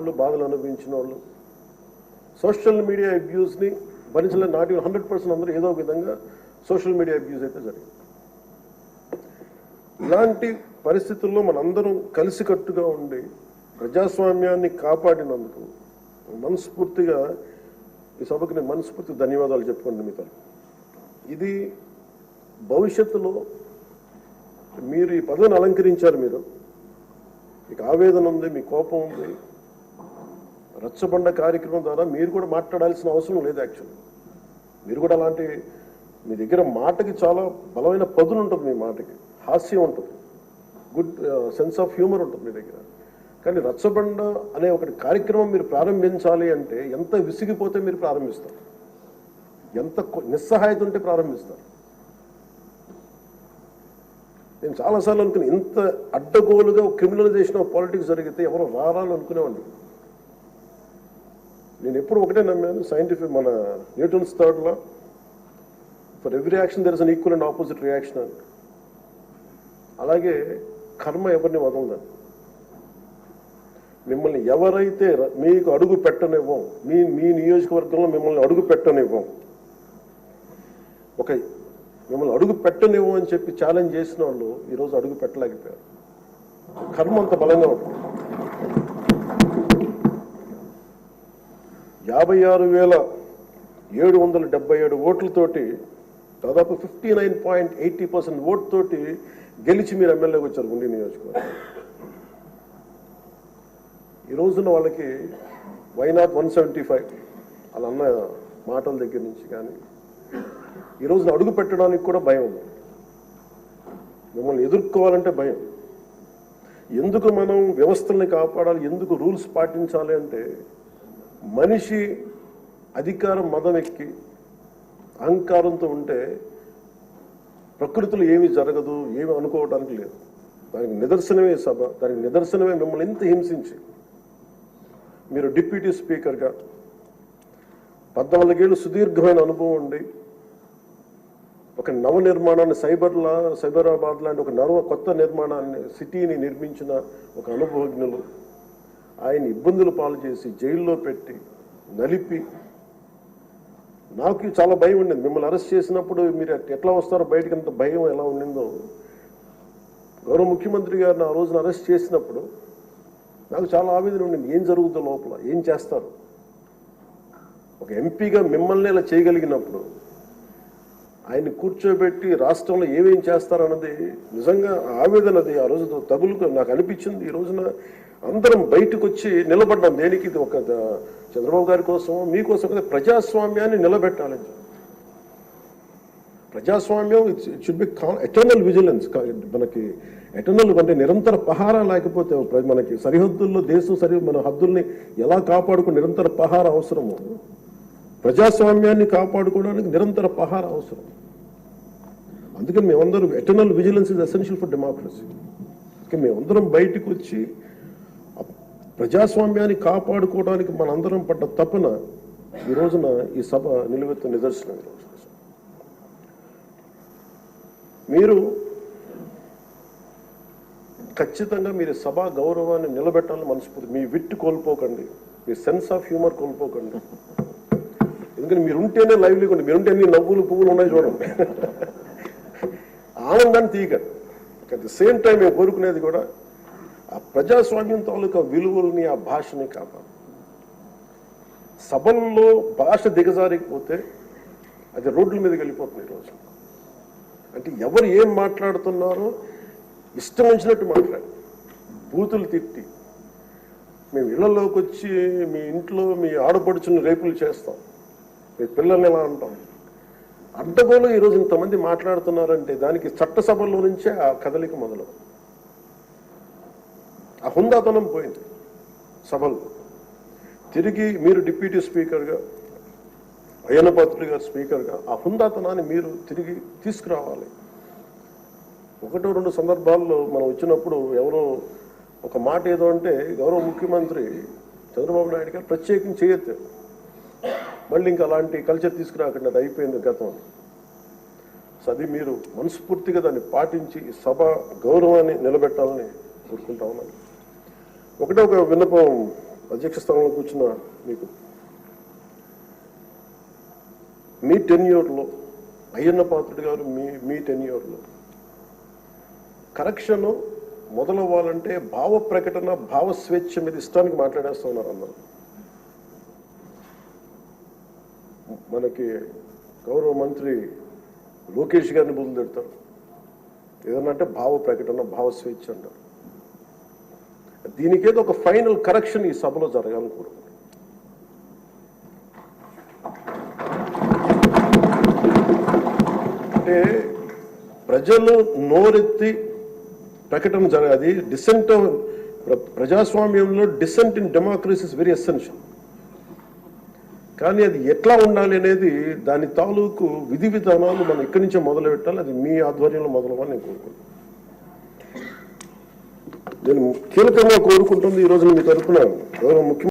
వాళ్ళు బాధలు అనుభవించిన వాళ్ళు సోషల్ మీడియా అబ్యూస్ని భరించిన నాటి హండ్రెడ్ పర్సెంట్ అందరూ ఏదో విధంగా సోషల్ మీడియా అబ్యూస్ అయితే జరిగింది. ఇలాంటి పరిస్థితుల్లో మనందరం కలిసికట్టుగా ఉండి ప్రజాస్వామ్యాన్ని కాపాడినందుకు మనస్ఫూర్తిగా ఈ సభకు నేను మనస్ఫూర్తి ధన్యవాదాలు చెప్పుకోండి మీతో. ఇది భవిష్యత్తులో మీరు ఈ పదవిని అలంకరించారు మీరు. మీకు ఆవేదన ఉంది మీ కోపం ఉంది రచ్చబండ కార్యక్రమం ద్వారా మీరు కూడా మాట్లాడాల్సిన అవసరం లేదు యాక్చువల్లీ. మీరు కూడా అలాంటి మీ దగ్గర మాటకి చాలా బలమైన పదులు ఉంటుంది మీ మాటకి. హాస్యం ఉంటుంది. గుడ్ సెన్స్ ఆఫ్ హ్యూమర్ ఉంటుంది మీ దగ్గర. కానీ రచ్చబండ అనే ఒకటి కార్యక్రమం మీరు ప్రారంభించాలి అంటే ఎంత విసిగిపోతే మీరు ప్రారంభిస్తారు. ఎంత కొ- నిస్సహాయత ఉంటే ప్రారంభిస్తారు. నేను చాలాసార్లు అనుకున్నాను ఇంత అడ్డగోలుగా క్రిమినలైజేషన్ ఆఫ్ పాలిటిక్స్ జరిగితే ఎవరు రారాలు అనుకునేవాడిని. నేను ఎప్పుడు ఒకటే నమ్మాను సైంటిఫిక్ మన Newton's థర్డ్లో for every action there is an equal and opposite reaction అని. అలాగే కర్మ ఎవరిని వదలదని మిమ్మల్ని ఎవరైతే మీకు అడుగు పెట్టనివ్వం మీ మీ నియోజకవర్గంలో మిమ్మల్ని అడుగు పెట్టనివ్వం. ఒక మిమ్మల్ని అడుగు పెట్టనివ్వం అని చెప్పి ఛాలెంజ్ చేసిన వాళ్ళు ఈరోజు అడుగు పెట్టలేకపోయారు. కర్మ అంత బలంగా ఉంటుంది. యాభై ఆరు వేల ఏడు వందల డెబ్బై ఏడు ఓట్లతోటి దాదాపు fifty nine point eighty percent vote తోటి గెలిచి మీరు ఎమ్మెల్యేకి వచ్చారు గుండి నియోజకవర్గం. ఈ రోజున వాళ్ళకి వైనాట్ వన్ సెవెంటీ ఫైవ్ అలా అన్న మాటల దగ్గర నుంచి కానీ ఈ రోజున అడుగు పెట్టడానికి కూడా భయం ఉంది. మిమ్మల్ని ఎదుర్కోవాలంటే భయం. ఎందుకు మనం వ్యవస్థల్ని కాపాడాలి? ఎందుకు రూల్స్ పాటించాలి అంటే మనిషి అధికారం మదం ఎక్కి అహంకారంతో ఉంటే ప్రకృతిలో ఏమి జరగదు ఏమి అనుకోవడానికి లేదు. దానికి నిదర్శనమే సభ దానికి నిదర్శనమే మిమ్మల్ని ఎంత హింసించి. మీరు డిప్యూటీ స్పీకర్గా పద్నాలుగేళ్ళు సుదీర్ఘమైన అనుభవం ఉండి ఒక నవ నిర్మాణాన్ని సైబర్లా సైబరాబాద్ లాంటి ఒక నవ కొత్త నిర్మాణాన్ని సిటీని నిర్మించిన ఒక అనుభవజ్ఞులు ఆయన ఇబ్బందులు పాలు చేసి జైల్లో పెట్టి నలిపి నాకు చాలా భయం ఉండింది. మిమ్మల్ని అరెస్ట్ చేసినప్పుడు మీరు ఎట్లా వస్తారో బయటకు అంత భయం ఎలా ఉండిందో. గౌరవ ముఖ్యమంత్రి గారిని ఆ రోజున అరెస్ట్ చేసినప్పుడు నాకు చాలా ఆవేదన ఉండింది. ఏం జరుగుతుందో లోపల ఏం చేస్తారు? ఒక ఎంపీగా మిమ్మల్ని ఇలా చేయగలిగినప్పుడు ఆయన్ని కూర్చోబెట్టి రాష్ట్రంలో ఏమేం చేస్తారన్నది నిజంగా ఆవేదన అది ఆ రోజు తగులుకు నాకు అనిపించింది. ఈ రోజున అందరం బయటకు వచ్చి నిలబడ్డాం. దేనికి? ఇది ఒక చంద్రబాబు గారి కోసం మీకోసం కదా ప్రజాస్వామ్యాన్ని నిలబెట్టాలని ప్రజాస్వామ్యం it should be eternal vigilance మనకి ఎటర్నల్ అంటే నిరంతర పహారా లేకపోతే మనకి సరిహద్దుల్లో దేశం సరి మన హద్దుల్ని ఎలా కాపాడుకుని నిరంతర పహార అవసరము ప్రజాస్వామ్యాన్ని కాపాడుకోవడానికి నిరంతర పహార అవసరం. అందుకని మేమందరం eternal vigilance is essential for democracy. మేమందరం బయటకు వచ్చి ప్రజాస్వామ్యాన్ని కాపాడుకోవడానికి మనందరం పడ్డ తపన ఈ రోజున ఈ సభ నిలువెత్తు నిదర్శనం. మీరు ఖచ్చితంగా మీరు సభా గౌరవాన్ని నిలబెట్టాలని మనస్ఫూర్తి మీ విట్టు కోల్పోకండి. మీ సెన్స్ ఆఫ్ హ్యూమర్ కోల్పోకండి. ఎందుకంటే మీరు ఉంటేనే లైవ్లీగా ఉండి మీరు ఉంటే నవ్వులు పువ్వులు ఉన్నాయి చూడండి. ఆనందాన్ని తీయకండి. అట్ ద సేమ్ టైం మేము కోరుకునేది కూడా ఆ ప్రజాస్వామ్యం తాలూకా విలువలని ఆ భాషని కాపాడు. సభల్లో భాష దిగజారిపోతే అది రోడ్ల మీదకి వెళ్ళిపోతుంది ఈరోజు. అంటే ఎవరు ఏం మాట్లాడుతున్నారో ఇష్టం వచ్చినట్టు మాట్లాడు. బూతులు తిట్టి మేము ఇళ్ళలోకి వచ్చి మీ ఇంట్లో మీ ఆడపడుచుని రేపులు చేస్తాం. మీ పిల్లల్ని ఎలా అంటాం? అడ్డగోలు ఈరోజు ఇంతమంది మాట్లాడుతున్నారంటే దానికి చట్టసభల్లో నుంచే ఆ కదలిక మొదలు హుందాతనం పోయింది. సభలో. తిరిగి మీరు డిప్యూటీ స్పీకర్గా అయ్యనపాత్రుడు గారు స్పీకర్గా ఆ హుందాతనాన్ని మీరు తిరిగి తీసుకురావాలి. ఒకటో రెండు సందర్భాల్లో మనం వచ్చినప్పుడు ఎవరో ఒక మాట ఏదో అంటే గౌరవ ముఖ్యమంత్రి చంద్రబాబు నాయుడు గారు ప్రత్యేకం చేయొద్దు. మళ్ళీ ఇంకా అలాంటి కల్చర్ తీసుకురాకండి అది అయిపోయింది గతం. సది అది మీరు మనస్ఫూర్తిగా దాన్ని పాటించి సభ గౌరవాన్ని నిలబెట్టాలని కోరుకుంటా ఉన్నాను. ఒకటే ఒక విన్నపం అధ్యక్ష స్థానంలో కూర్చున్న మీకు. మీ టెన్యూర్లో అయ్యన్న పాత్రుడు గారు మీ మీ టెన్యూర్లో కరెక్షన్ మొదలవ్వాలంటే భావ ప్రకటన భావ స్వేచ్ఛ మీద ఇష్టానికి మాట్లాడేస్తూ ఉన్నారు అందరూ. మనకి గౌరవ మంత్రి లోకేష్ గారిని బుద్ధులు తిడతారు. ఏదన్నా అంటే భావ ప్రకటన భావ స్వేచ్ఛ అంటారు. దీనికేదో ఒక ఫైనల్ కరెక్షన్ ఈ సభలో జరగాలని కోరుకుంటున్నాను. అంటే ప్రజలు నోరెత్తి ప్రకటన జరగాలి. అది డిసెంట్ ప్రజాస్వామ్యంలో dissent in democracy is very essential కానీ అది ఎట్లా ఉండాలి అనేది దాని తాలూకు విధి విధానాలు మనం ఇక్కడి నుంచే మొదలు పెట్టాలి అది మీ ఆధ్వర్యంలో మొదలవ్వాలని నేను కోరుకుంటున్నాను. నేను కీలకంగా కోరుకుంటుంది ఈ రోజు మీ తరఫున గౌరవ ముఖ్యమంత్రి